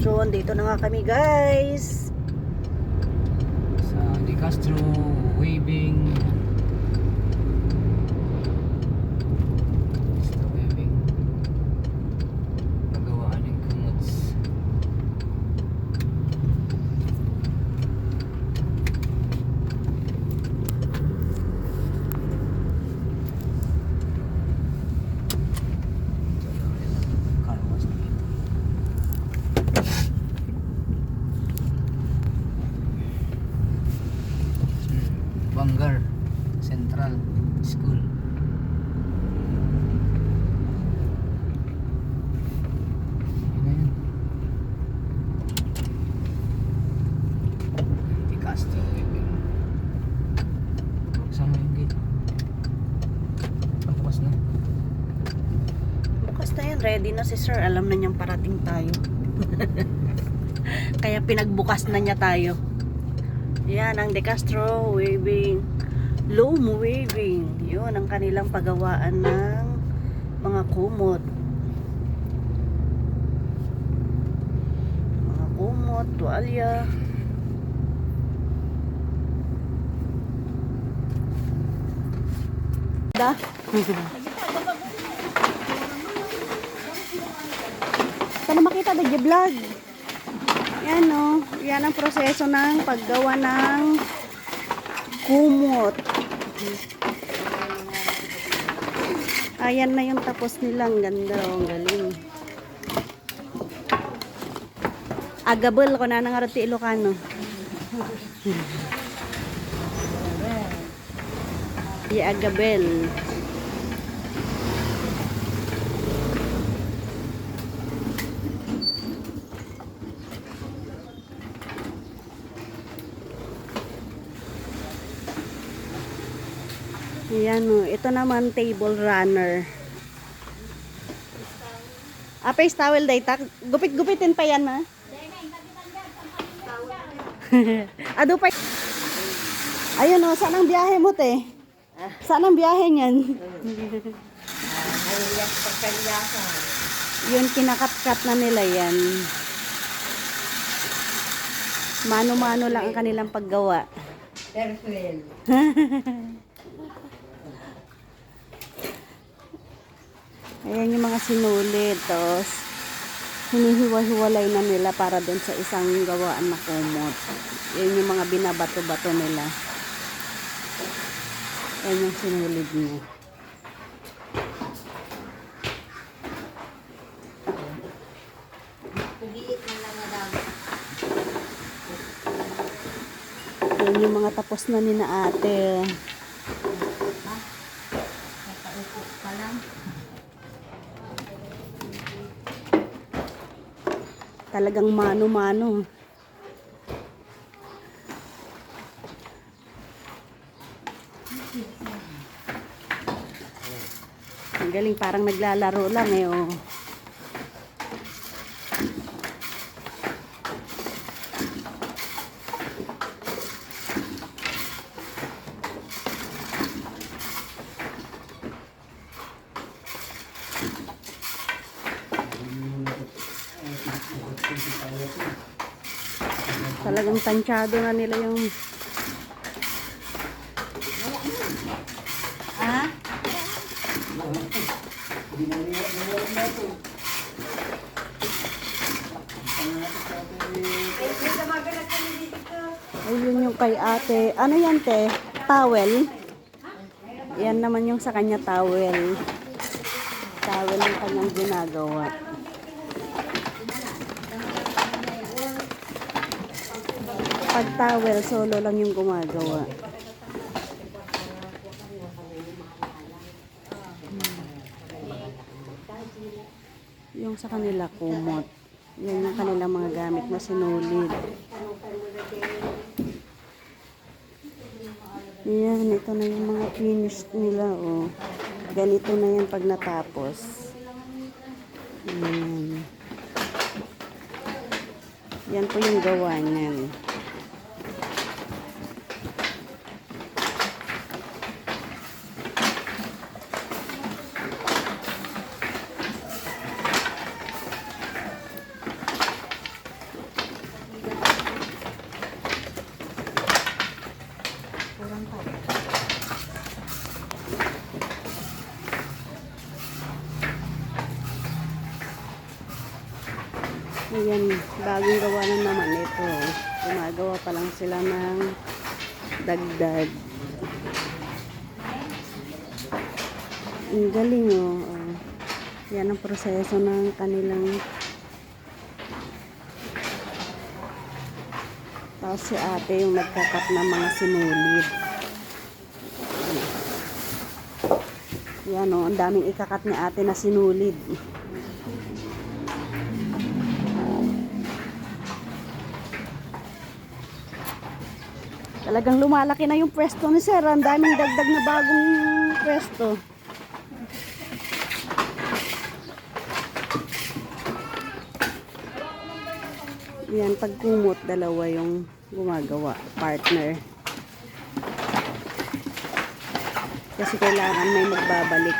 So, dito na nga kami guys. Sa De Castro, Waving. Basta Waving. Pagawaan ng kumuts. Car wash na ito. Bangar Central School. Yun na yun. Di Castro, Webber. Buksan mo yung gate. Ah, bukas na. Bukas na yan, ready na si sir. Alam na niyang parating tayo. Kaya pinagbukas na niya tayo. Yan ang De Castro Waving. Loom Waving. Yun ang kanilang pagawaan ng mga kumot. Mga kumot, tuwalya. Da. Sana makita na vlog. Yan o. Yan ang proseso ng paggawa ng kumot. Ayan na yung tapos nilang ganda o. Ang galing. Agabel ko na nangarati Ilocano. Di Agabel. Yan o. Ito naman table runner. Ah, face towel day tak. Gupit-gupitin pa yan, ma. Ado pa. Ayun o, saan ang biyahe mo, te? Saan ang biyahe niyan? Yun, kinakat-kat na nila yan. Mano-mano lang ang kanilang paggawa. Ayan yung mga sinulid. Tapos, hinihiwa-hiwalay na nila para doon sa isang gawaan na kumot. Yan yung mga binabato-bato nila. Yan yung sinulid niya. Yan yung mga tapos na ni na ate. Talagang mano-mano. Ang galing, parang naglalaro lang eh. Oh. Talagang tansyado na nila yung... Ah? Ayun yung kay ate. Ano yan te? Towel? Yan naman yung sa kanya towel. Towel yung kanyang ginagawa. Pag towel, solo lang yung gumagawa. Yung sa kanila kumot. Yan yung kanilang mga gamit na sinulid. Yan, ito na yung mga finished nila, oh. Ganito na yan pag natapos. Yan. Yan po yung gawa niyan. Ayan, bagong gawa na naman ito. Gumagawa pa lang sila ng dagdag. Ang galing oh. oh. Yan ang proseso ng kanilang Tapos si ate yung nagkakat ng mga sinulid. Yan oh, ang daming ikakat ni ate na sinulid. Talagang lumalaki na yung pwesto ni Sir. Ang daming dagdag na bagong pwesto. Yan, pagkumot, dalawa yung gumagawa, partner. Kasi kailangan may magbabalik.